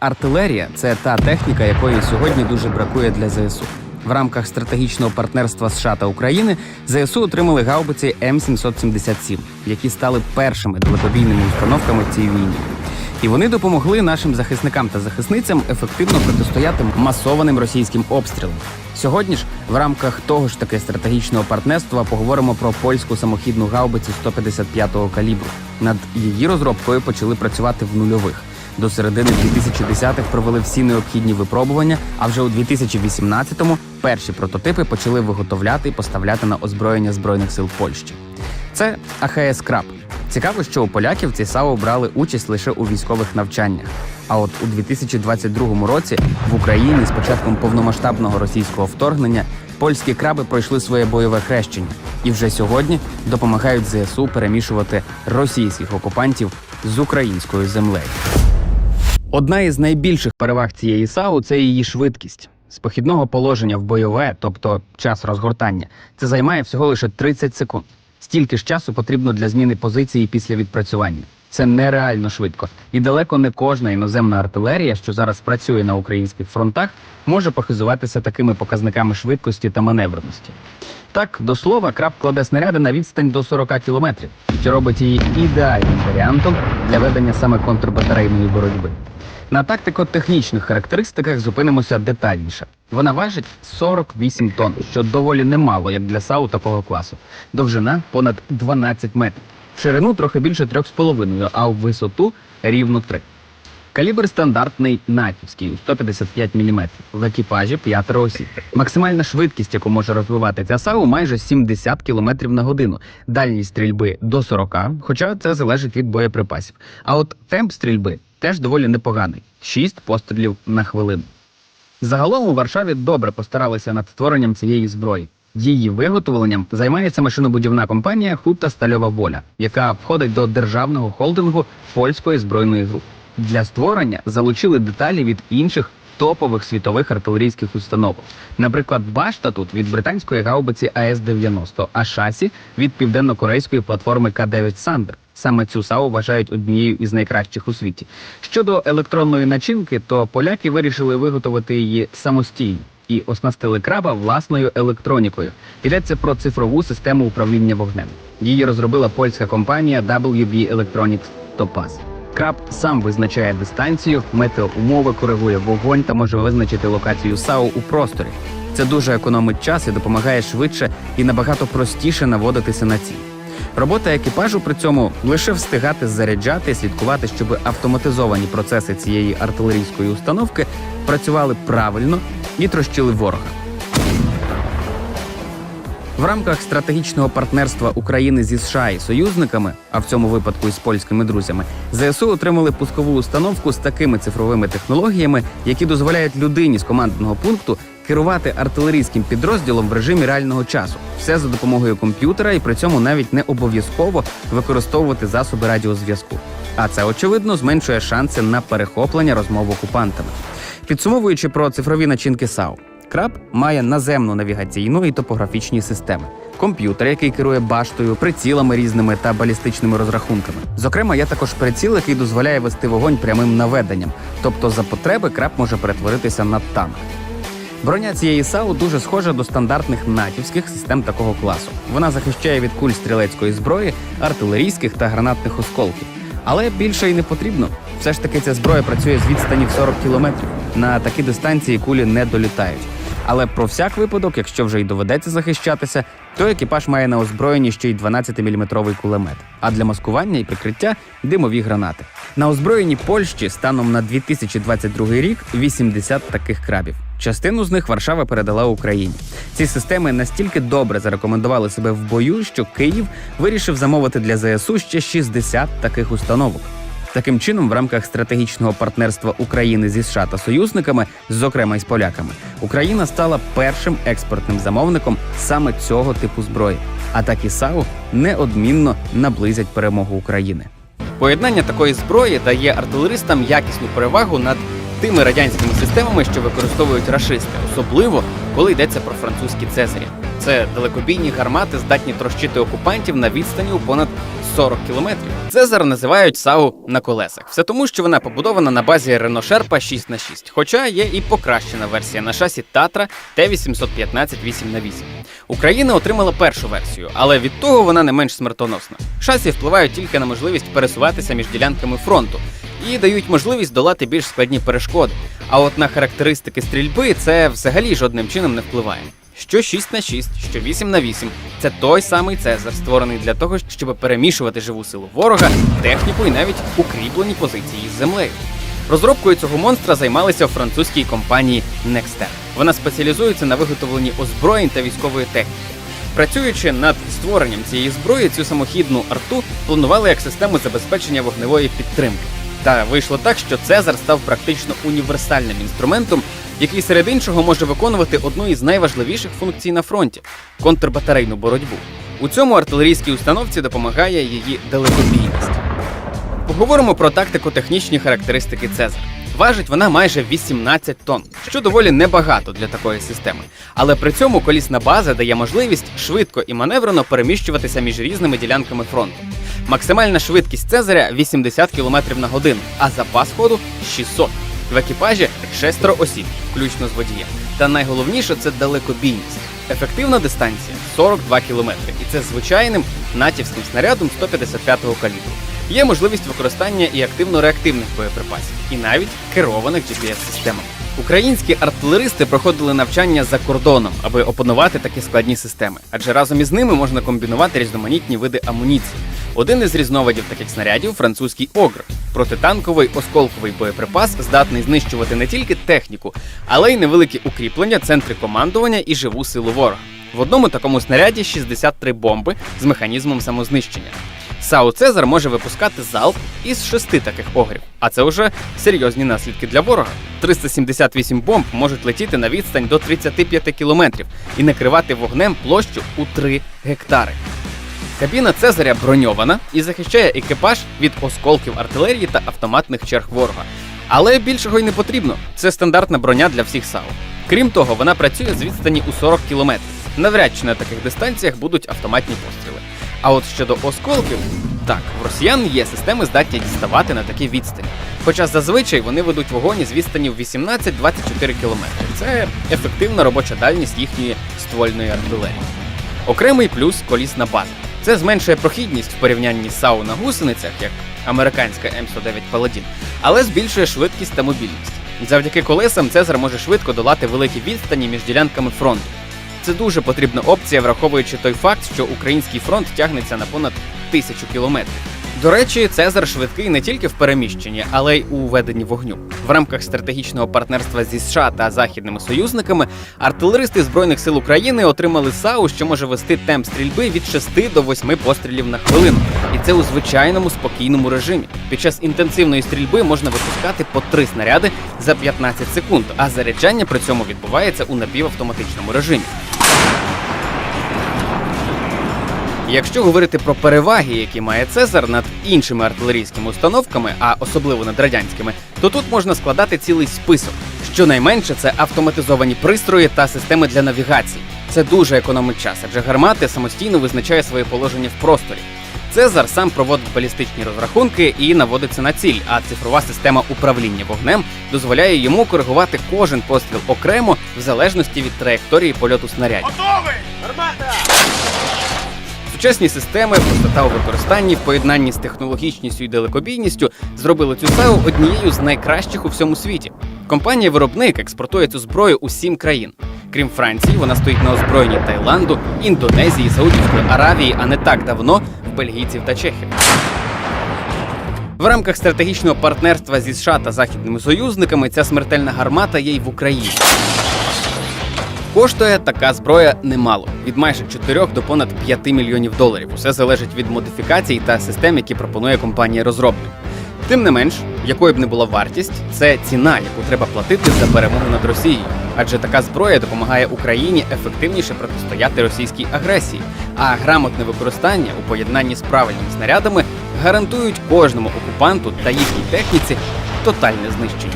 Артилерія це та техніка, якої сьогодні дуже бракує для ЗСУ. В рамках стратегічного партнерства США та України ЗСУ отримали гаубиці М777, які стали першими далекобійними установками в цій війні. І вони допомогли нашим захисникам та захисницям ефективно протистояти масованим російським обстрілам. Сьогодні ж в рамках того ж таки стратегічного партнерства поговоримо про польську самохідну гаубицю 155-го калібру. Над її розробкою почали працювати в нульових. До середини 2010-х провели всі необхідні випробування. А вже у 2018-му перші прототипи почали виготовляти і поставляти на озброєння збройних сил Польщі. Це АХС Краб. Цікаво, що у поляків ці САУ брали участь лише у військових навчаннях. А от у 2022 році в Україні з початком повномасштабного російського вторгнення польські краби пройшли своє бойове хрещення і вже сьогодні допомагають ЗСУ перемішувати російських окупантів з українською землею. Одна із найбільших переваг цієї САУ це її швидкість. З похідного положення в бойове, тобто час розгортання, це займає всього лише 30 секунд. Стільки ж часу потрібно для зміни позиції після відпрацювання. Це нереально швидко. І далеко не кожна іноземна артилерія, що зараз працює на українських фронтах, може похизуватися такими показниками швидкості та маневреності. Так, до слова, краб кладе снаряди на відстань до 40 кілометрів, що робить її ідеальним варіантом для ведення саме контрбатарейної боротьби. На тактико-технічних характеристиках зупинимося детальніше. Вона важить 48 тонн, що доволі немало, як для САУ такого класу. Довжина понад 12 метрів. В ширину трохи більше 3,5, а в висоту рівно 3. Калібр стандартний натівський 155 мм. В екіпажі п'ятеро осіб. Максимальна швидкість, яку може розвивати ця САУ, майже 70 км на годину. Дальність стрільби до 40, хоча це залежить від боєприпасів. А от темп стрільби теж доволі непоганий 6 пострілів на хвилину. Загалом у Варшаві добре постаралися над створенням цієї зброї. Її виготовленням займається машинобудівна компанія Хута Стальова Воля, яка входить до державного холдингу польської збройної групи. Для створення залучили деталі від інших топових світових артилерійських установок. Наприклад, башта тут від британської гаубиці АС-90, а шасі від південно-корейської платформи К-9 Сандер. Саме цю САУ вважають однією із найкращих у світі. Щодо електронної начинки, то поляки вирішили виготовити її самостійно і оснастили краба власною електронікою. Йдеться про цифрову систему управління вогнем. Її розробила польська компанія WB Electronics Topaz. Краб сам визначає дистанцію, метеоумови, коригує вогонь та може визначити локацію САУ у просторі. Це дуже економить час і допомагає швидше і набагато простіше наводитися на ціль. Робота екіпажу при цьому лише встигати заряджати, слідкувати, щоб автоматизовані процеси цієї артилерійської установки працювали правильно і трощили ворога. В рамках стратегічного партнерства України зі США і союзниками, а в цьому випадку із польськими друзями, ЗСУ отримали пускову установку з такими цифровими технологіями, які дозволяють людині з командного пункту керувати артилерійським підрозділом в режимі реального часу. Все за допомогою комп'ютера, і при цьому навіть не обов'язково використовувати засоби радіозв'язку. А це очевидно зменшує шанси на перехоплення розмов окупантами. Підсумовуючи про цифрові начинки САУ, Краб має наземну навігаційну і топографічні системи, комп'ютер, який керує баштою, прицілами різними та балістичними розрахунками. Зокрема, є також приціл, який дозволяє вести вогонь прямим наведенням, тобто за потреби краб може перетворитися на танк. Броня цієї САУ дуже схожа до стандартних натівських систем такого класу. Вона захищає від куль стрілецької зброї, артилерійських та гранатних осколків. Але більше й не потрібно. Все ж таки, ця зброя працює з відстані в 40 кілометрів. На такі дистанції кулі не долітають. Але про всяк випадок, якщо вже й доведеться захищатися, то екіпаж має на озброєнні ще й 12-мм кулемет. А для маскування і прикриття димові гранати. На озброєнні Польщі станом на 2022 рік 80 таких крабів. Частину з них Варшава передала Україні. Ці системи настільки добре зарекомендували себе в бою, що Київ вирішив замовити для ЗСУ ще 60 таких установок. Таким чином, в рамках стратегічного партнерства України зі США та союзниками, зокрема й з поляками, Україна стала першим експортним замовником саме цього типу зброї. А такі САУ неодмінно наблизять перемогу України. Поєднання такої зброї дає артилеристам якісну перевагу над тими радянськими системами, що використовують рашисти, особливо коли йдеться про французькі цезарі. Це далекобійні гармати, здатні трощити окупантів на відстані у понад 40 кілометрів. Цезар називають САУ на колесах. Все тому, що вона побудована на базі Renault Sherpa 6х6, хоча є і покращена версія на шасі Tatra T815 8х8. Україна отримала першу версію, але від того вона не менш смертоносна. Шасі впливають тільки на можливість пересуватися між ділянками фронту і дають можливість долати більш складні перешкоди. А от на характеристики стрільби це взагалі жодним чином не впливає. Що 6 на 6, що 8 на 8 – це той самий Цезар, створений для того, щоб перемішувати живу силу ворога, техніку і навіть укріплені позиції з землею. Розробкою цього монстра займалися у французькій компанії Nexter. Вона спеціалізується на виготовленні озброєнь та військової техніки. Працюючи над створенням цієї зброї, цю самохідну арту планували як систему забезпечення вогневої підтримки. Та вийшло так, що Цезар став практично універсальним інструментом, який серед іншого може виконувати одну із найважливіших функцій на фронті контрбатарейну боротьбу. У цьому артилерійській установці допомагає її далекобійність. Поговоримо про тактико-технічні характеристики Цезар. Важить вона майже 18 тонн, що доволі небагато для такої системи. Але при цьому колісна база дає можливість швидко і маневрено переміщуватися між різними ділянками фронту. Максимальна швидкість Цезаря 80 км на годину, а запас ходу 600. В екіпажі шестеро осіб, включно з водієм. Та найголовніше це далекобійність. Ефективна дистанція 42 кілометри, і це звичайним натівським снарядом 155-го калібру. Є можливість використання і активно-реактивних боєприпасів, і навіть керованих GPS-системами. Українські артилеристи проходили навчання за кордоном, аби опанувати такі складні системи, адже разом із ними можна комбінувати різноманітні види амуніції. Один із різновидів таких снарядів французький огр. Протитанковий осколковий боєприпас здатний знищувати не тільки техніку, але й невеликі укріплення, центри командування і живу силу ворога. В одному такому снаряді 63 бомби з механізмом самознищення. САУ Цезар може випускати залп із шести таких огрів, а це вже серйозні наслідки для ворога. 378 бомб можуть летіти на відстань до 35 кілометрів і накривати вогнем площу у 3 гектари. Кабіна Цезаря броньована і захищає екіпаж від осколків артилерії та автоматних черг ворога. Але більшого й не потрібно. Це стандартна броня для всіх САУ. Крім того, вона працює з відстані у 40 кілометрів. Навряд чи на таких дистанціях будуть автоматні постріли. А от щодо осколків, так, в росіян є системи здатні діставати на такі відстані. Хоча зазвичай вони ведуть вогонь з відстані в 18-24 кілометри. Це ефективна робоча дальність їхньої ствольної артилерії. Окремий плюс колісна база. Це зменшує прохідність в порівнянні з САУ на гусеницях, як американська М109 Паладін, але збільшує швидкість та мобільність. Завдяки колесам Цезар може швидко долати великі відстані між ділянками фронту. Це дуже потрібна опція, враховуючи той факт, що український фронт тягнеться на понад тисячу кілометрів. До речі, Цезар швидкий не тільки в переміщенні, але й у веденні вогню. В рамках стратегічного партнерства зі США та західними союзниками артилеристи збройних сил України отримали САУ, що може вести темп стрільби від 6 до 8 пострілів на хвилину, і це у звичайному спокійному режимі. Під час інтенсивної стрільби можна випускати по 3 снаряди за 15 секунд, а заряджання при цьому відбувається у напівавтоматичному режимі. Якщо говорити про переваги, які має Цезар над іншими артилерійськими установками, а особливо над радянськими, то тут можна складати цілий список. Щонайменше це автоматизовані пристрої та системи для навігації. Це дуже економить час, адже гармати самостійно визначає своє положення в просторі. Цезар сам проводить балістичні розрахунки і наводиться на ціль, а цифрова система управління вогнем дозволяє йому коригувати кожен постріл окремо в залежності від траєкторії польоту снарядів. Готовий! Гармата! Сучасні системи, простота у використанні в поєднанні з технологічністю і далекобійністю зробили цю САУ однією з найкращих у всьому світі. Компанія-виробник експортує цю зброю у сім країн. Крім Франції, вона стоїть на озброєнні Таїланду, Індонезії, Саудівської Аравії, а не так давно в бельгійців та чехів. В рамках стратегічного партнерства зі США та західними союзниками ця смертельна гармата є й в Україні. Коштує така зброя немало від майже 4 до понад 5 мільйонів доларів. Усе залежить від модифікацій та систем, які пропонує компанія розробник. Тим не менш, якою б не була вартість, це ціна, яку треба платити за перемогу над Росією. Адже така зброя допомагає Україні ефективніше протистояти російській агресії, а грамотне використання у поєднанні з правильними снарядами гарантують кожному окупанту та їхній техніці тотальне знищення.